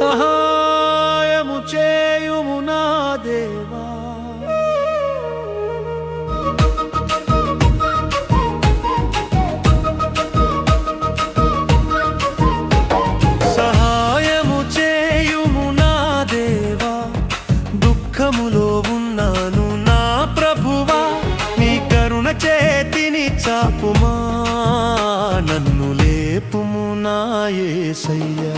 సహాయము చేయుము నా దేవా. సహాయము చేయుము నా దేవా. దుఃఖములో ఉన్నాను నా ప్రభువా. నీ కరుణ చేతిని చాపుమా. నన్ను లేపుము నా యేసయ్యా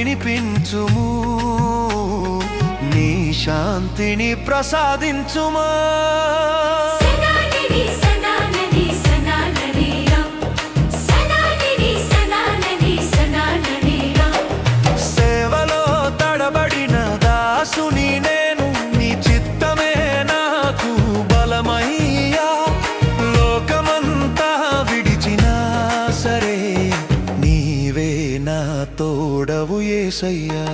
వినిపించుము. నీ శాంతిని ప్రసాదించుమా? ఏసయ్యా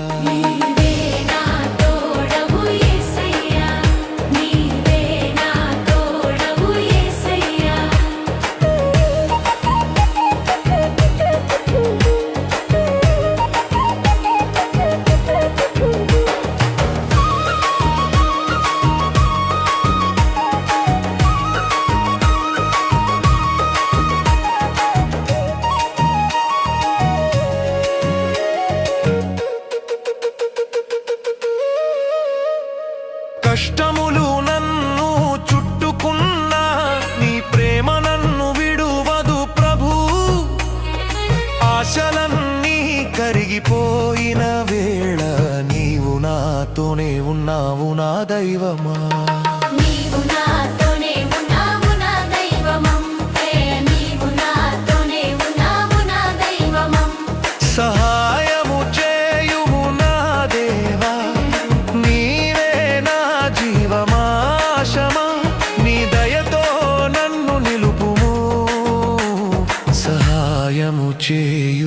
కష్టములు నన్ను చుట్టుకున్నా నీ ప్రేమ నన్ను విడువదు ప్రభు. ఆశలన్నీ కరిగిపోయిన వేళ నీవు నాతోనే ఉన్నావు నా దైవమా? you